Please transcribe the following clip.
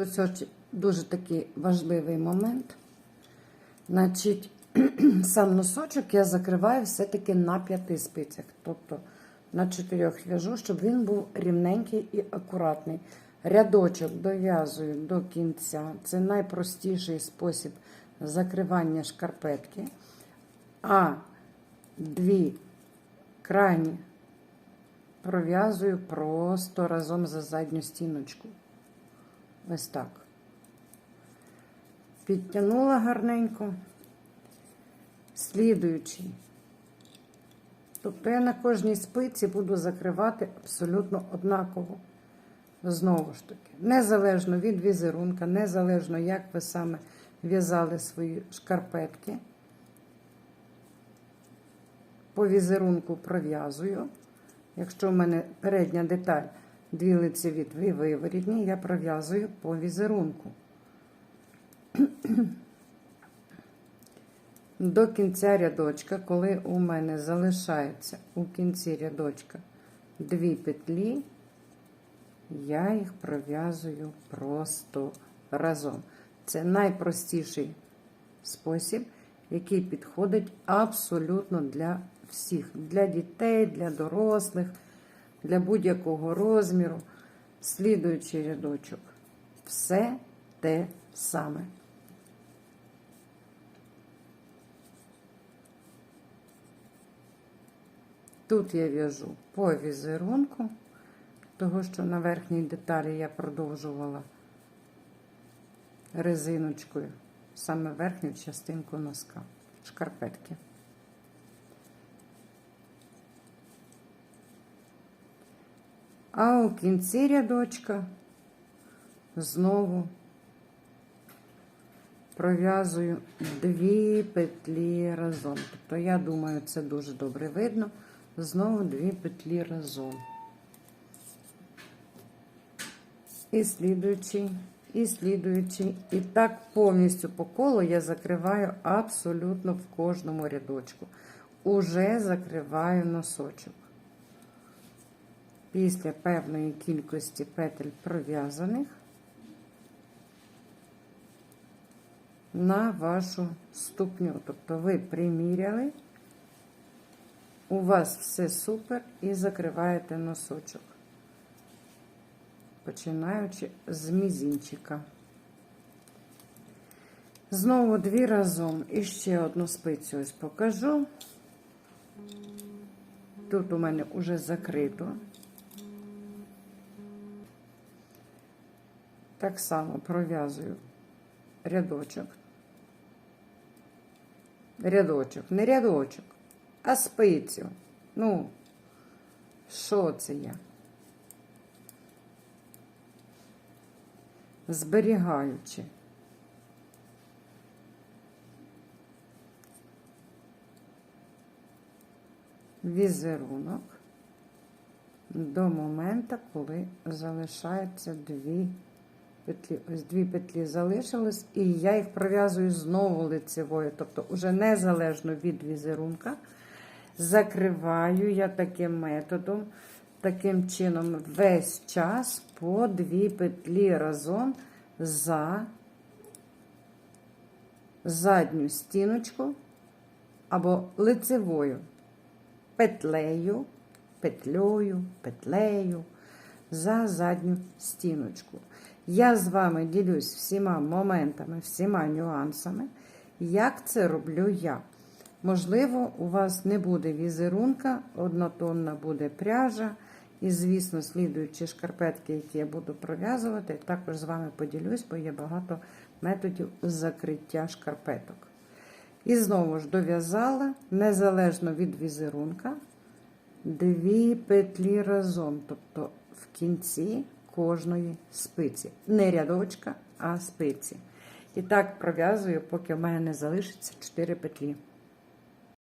Тобто це дуже такий важливий момент. Значить, сам носочок я закриваю все-таки на п'яти спицях. Тобто на чотирьох в'яжу, щоб він був рівненький і акуратний. Рядочок дов'язую до кінця. Це найпростіший спосіб закривання шкарпетки. А дві крайні пров'язую просто разом за задню стіночку. Ось так. Підтягнула гарненько. Слідуючий. Тобто я на кожній спиці буду закривати абсолютно однаково. Знову ж таки, незалежно від візерунка, незалежно, як ви саме в'язали свої шкарпетки. По візерунку пров'язую. Якщо в мене передня деталь дві лицеві, дві виворітні, я пров'язую по візерунку. До кінця рядочка, коли у мене залишається у кінці рядочка дві петлі, я їх пров'язую просто разом. Це найпростіший спосіб, який підходить абсолютно для всіх, для дітей, для дорослих, для будь-якого розміру. Слідуючий рядочок. Все те саме. Тут я в'яжу по візерунку, того, що на верхній деталі я продовжувала резиночкою, саме верхню частинку носка, шкарпетки. А у кінці рядочка знову пров'язую дві петлі разом. Тобто, я думаю, це дуже добре видно. Знову дві петлі разом. І слідуючий, і слідуючий. І так повністю по колу я закриваю абсолютно в кожному рядочку. Уже закриваю носочок. Після певної кількості петель пров'язаних на вашу ступню. Тобто ви приміряли, у вас все супер і закриваєте носочок, починаючи з мізінчика. Знову дві разом і ще одну спицю ось покажу. Тут у мене вже закрито. Так само пров'язую рядочок. Рядочок, не рядочок, а спицю. Ну, що це я? Зберігаючи. Візерунок до моменту, коли залишається дві петлі. Ось дві петлі залишились, і я їх пров'язую знову лицевою, тобто уже незалежно від візерунка. Закриваю я таким методом, таким чином, весь час по дві петлі разом за задню стіночку або лицевою петлею, петлею, петлею за задню стіночку. Я з вами ділюсь всіма моментами, всіма нюансами, як це роблю я. Можливо, у вас не буде візерунка, однотонна буде пряжа. І, звісно, слідуючі шкарпетки, які я буду пров'язувати, також з вами поділюсь, бо є багато методів закриття шкарпеток. І знову ж дов'язала, незалежно від візерунка, дві петлі разом, тобто в кінці кожної спиці. Не рядочка, а спиці. І так пров'язую, поки в мене не залишиться 4 петлі.